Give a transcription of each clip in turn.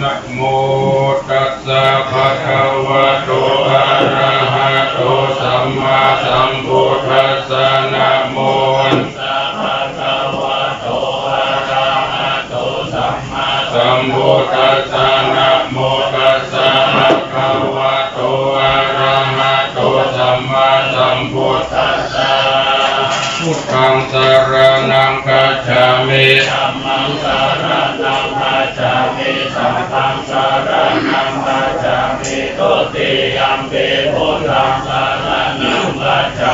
นะโมตัสสะภะคะวะโตอะระหะโตสัมมาสัมพุทธัสสะนะโมสัมพุามิสัมพังสารนังคัจจามิตุติยัมปิพุทธังสาร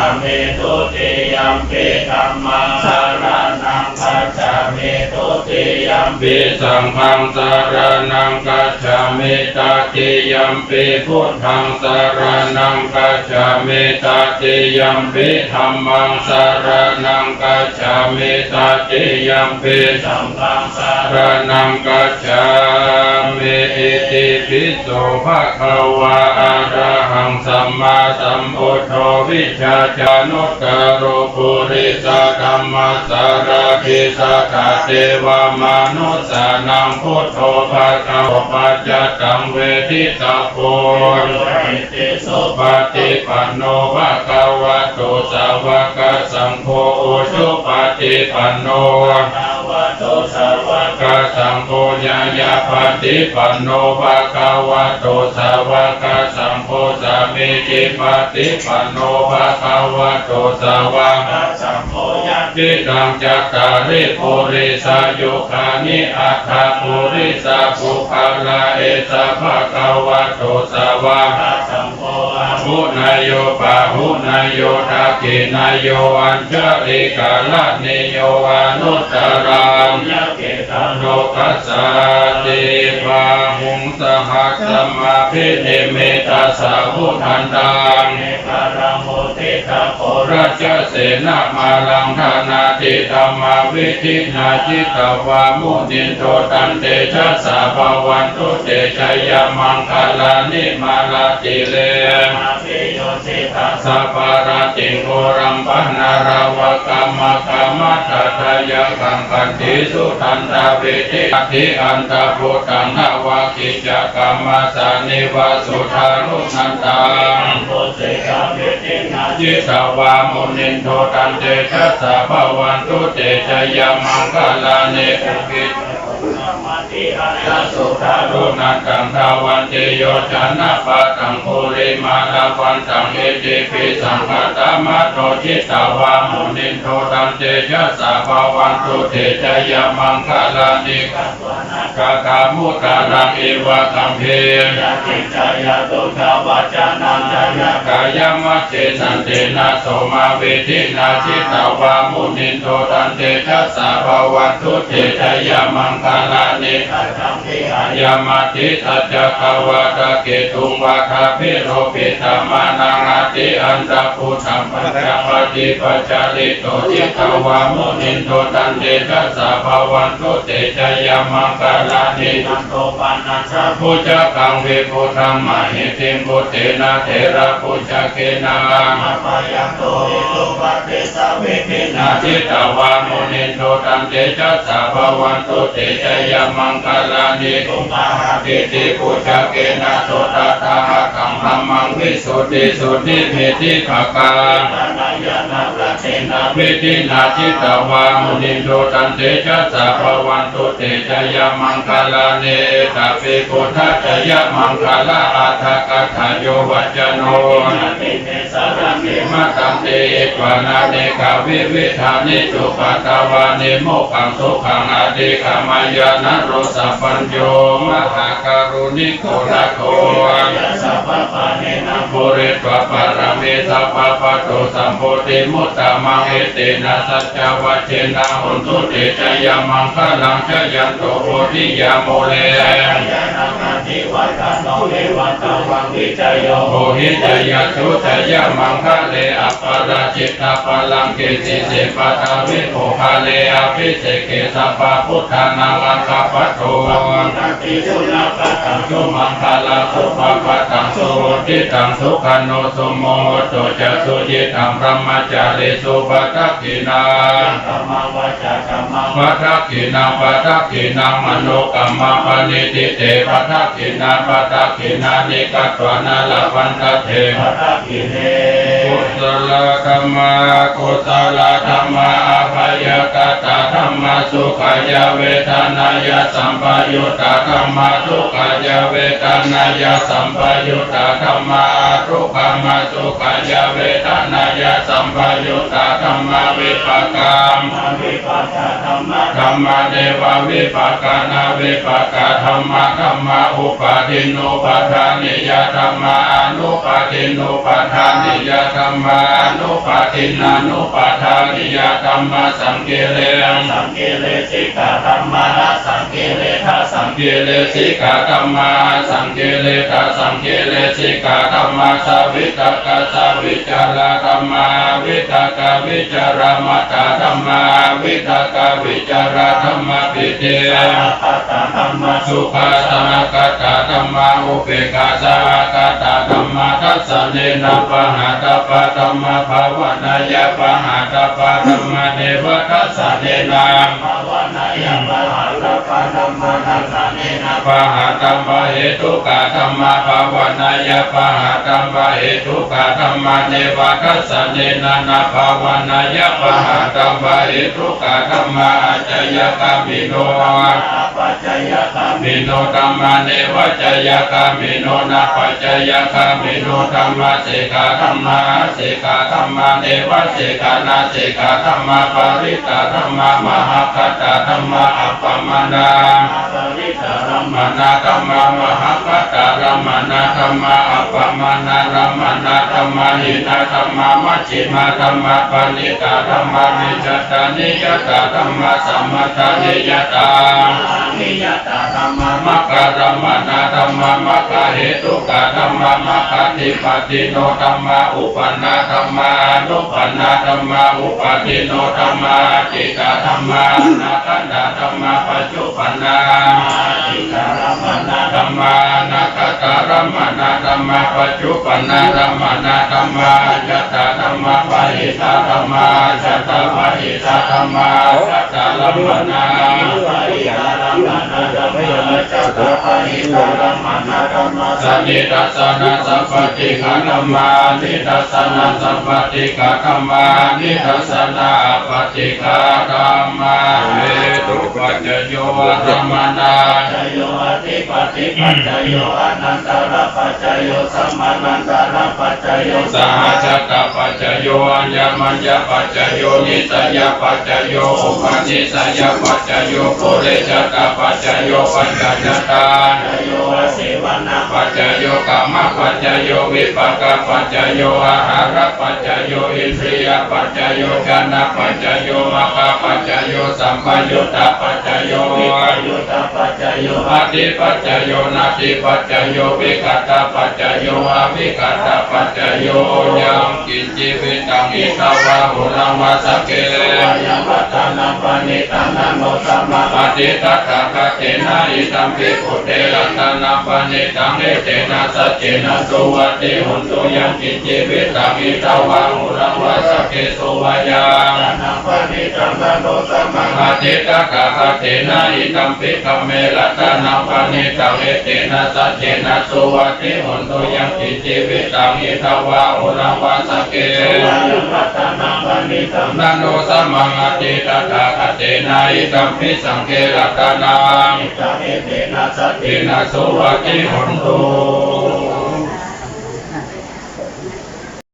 จามิตุติยัมปิธัมมังสารนังคัจฉามิตุติยัมปิสังฆังสารนังกัจฉามิตาติยัมปิพุทธังสารนังกัจฉามิตาติยัมปิธัมมังสารนังกัจฉามิตาติยัมปิสังฆังสารนังกัจฉามิอิติปิโสภะคะวะ มมาสัมพุทโธวิชาจานุตตรโรปุริสธรรมสารทิสกะเทวมนุสานังพุทโธภะคะวะปัจจตังเวทิตาโพโยหิติสุปฏิปันโนภะคะวะโตสาวกสังโฆโอชุปฏิปันโนะ โตสาวกกสังโฆญายาปฏิปันโนภะคะวะโตสาวกสังโฆสามิจิปฏิปันโนภะคะวะโตสาวกสังโฆยันทิตังจักตาริปุริสายุคานิอัตถปุริสาภุคาลาเอสะภะคะวะโตสาวกสังโฆอาหุนายโยปะหุนายโยทักขินายโยอัญชลิกาลนิโยอนุตตรัง ยะเกตังโลกัสสาติปาหุงสหัสมาพิเนเมตาสาหุทันตังเนปารังโมติตาโค ราชเสนามาลังธานาติธรรมาวิธินาจิตวามุนินโทตันเตชะสาภวันตุเตชยมังคลานิมาลาติเลมาปิโยสิตาสัพพะระติโกรัมปนาราวกรรมกรรมตัทยกังกันติสุทันตาเวทิอธิอันตาพุทธังนาวากิจกรรมสานิวาสุทารุนันตังโมเสกเวทินาจิจิตาววามุนินโทตันเตชะสะภวันตุเตชะยมังคลาเนอุปิ ติอันตสุทารุ รุนันตังทาวันเตโยชนะปะตังภูริมาลาวันตังเอติปิสังฆตามาโตจิตาวามุนินโทตันเตชัสสะภวันตุเตชยมังคลาเน กัตวนา กาคามุตารังเอวะกัมเพ ยะติจายะตุขาวาจานังจายะ กายมัจเจสันเตนะโสมาเวทินาชิตาวามุนินโทตันเตทัสสะภวันตุเตชยมังคลาเน กัตตังพิหา กยามาติสัจจคาวาตะเกตุงวาคาพิโรปิธรรมานังอาติอันตะพุทธัมปัญจปฏิปัจจาริโตจิตาวามุนินโทตันเตทัสสะภวันโตเตชยมังคลาเนนันโตปันนันสะพุจกังเวพุทธัมมหิติพุทเทนะเทระพุจเกนามาปายังโตอิตุปัตติสาเวทินานาจิตาวามุนินโทตันเตจัสสะภวันโตเตชยมังคลานิตุมาหาติติพุจเกนะโสตตาหะกังธัมมังวิสุทธิสุทธิเมติภกาตานายานาประเนาวิธินาจิตาวามุนิโทตันเตจัสสะภวันตุเตชยมังคลานิตาปิพุทธจยมังคลาอัฏฐกถาโยวัจโนติเมสารังเกมาตัมเตกวานาเนกาวิวิธานิจุปตาวานิโมขังสุขังอดิกามายานะโรสัพพัญโยมหาการุณิโกนะโกยะสัพพะปะเนนะปุริปะปารเมสัพพะปะโตสัมโพติมุตตะมังเอเตนะสัจจวัชเชนะหุนตุเตชยมังคะลังชยันโตโพธิยาโมเลยะ นิวัตตโนเอวัตวังวิจโยโอหิตยะชุตยะมังคะเลอัปปราจิตตาปลังเกสิเสปะทาวิโภคาเลอภิเสเกสัพพุทธานังอังคปโตตังติสุลปัตตังสุมังคลาสุภะตังสุทิตังสุขันโนสุโมโตจะสุจิตังพระมัจจาริสุปทักขินาธรรมวัจจะธรรมปทักขินาปทักขินามโนกัมมาปณิติเตปทักขินาปทักขินานิกัตวานาลวันตเถวัฏกิเลกุศลธรรมากุศลธรรมาอภัยกตาธรรมาสุขายเวทนายสัมปยุตตาธรรมาทุกขายเวทนายสัมปยุตตาธรรมาทุกขมาสุขายเวทนาย สัมปยุตธรรมวิปกามอวิปัสสธรรมะธรรมเดววิปกานาวิปกาธรรมะธรรมะอุปาทิโนปัฏฐานิยธรรมะอนุปาทิโนปัฏฐานิยธรรมะอนุปาทินานุปัฏฐานิยธรรมะสังเกเรสังเกเลสิกาธรรมะสังเกเลทัสสัสังเกเลสิกาธรรมะสังเกเลตาสังเกเลสิกาธรรมะสวิตกสวิจารธรรมะวิตกวิจารมัตตธรรมะวิตกวิจารธรรมปิเตปัตตธรรมสุขาสากตาธรรมาอุเบกขาสากตาธรรมาทัสสะเนนปะหาตปะธรรมภาวนายะปะหาตปะธรรมเนวทัสสะเนนะภาวนายังมหาลปะธรรมะทัส สะเนนะปะหาตัมปะเหตุกาธรรมภาวนายะปะหาตัมปะเหตุกาธรรมเนวทัสสะเนนะนะภาวนายะปะหาตัมปะเหตุกาธรรมอาจยกามิโนปัจจยธรรมมิโนธรรมะเนวัจยกามิโนนาปัจจยกามิโนธรรมะเสกาธรรมะเสกาธรรมะเนวัเสกานาเสกาธรรมะปริตาธรรมะมหาคัตตาธรรมะอัปปมานาปริตรมมนาธรรมมหาคัตารมนาธรรมอัปปมานารมนาธรรมะหินาธรรมมัชฌิมาธรรมปณิตาธรรมนิจตานิยตาธรรมสัมมาทานิยตานิยตธรรมมัคคธรรมนาธรรมมัคคเหตุกาธรรมมัคคติปติโนธรรมอุปนาธรรมะอนุปนาธรรมอุปติโนธรรมจิตาธรรมนาคันดาธรรมปัจจุปนา ติกรมนาธรรมานาคตารมนาธรรมะปัจจุปนาธรรมนาธรรมะจัตตาธรรมะปะหิตาธรรมะจัตตาปิตาธรรมะจัตตาลัมมนาปริตรมนาธรรมะ จัตตาปริตรมนาธรรมะสนิทัสนะสัพพติกาธมานิทัสนะสัพพติกาธรรมานิทัสนะปฏิกาธรรมาเวทุปัจจโยธรรมนาจโยอธิปติปัจจโยอนันตระปัจจโยสัมมานันตระปัจจโยสหจักรปัจจโยอัญญมัญญปัจจโยนิสยปัจจโยอุปนิสยปัจจโยปุเรจักรปัจจจโยปัญจจตาปัจจโยเสวนาปัจจโยกรรมปัจจโยวิปากปัจจโยอาหารปัจจโยอินทรียปัจจโยชนะปัจจโยมคาปัจจโยสัมปยุตตปัจจโยวิปยุตตาปัจจโยอาติปัจจโยนาติปัจจโยวิกตตปัจจโยอวิกตตปัจจโยยังกินจิวิตังอิตาวะหุรังวาสเกวายวัตนาปณิตานันโนสัมมาปฏิตัตถะกะเตนะอิตัมปิปุเตรัตนาปณิตังเอเตนะสัจเจนะสุวัติหุนตุยังกิจิวิตังอิตาวะหุรังวาสเกสุวายานาปณิตานันโนสัมมาปฏิตตะกะเตนะอิตัมปิกัมเมรัตนาปณิตังเอเตนะสัจเจนะสุวัติหุนตุยังกิจิวิตังอิตาวะหุรังวาสเกวายวัตนาปณิตานันโนสัมมังอติตถาคเตนะอิตัมปิสังเกรัตานาเอเตนะสัจเจเตนะนะโสวะกิหุนตุ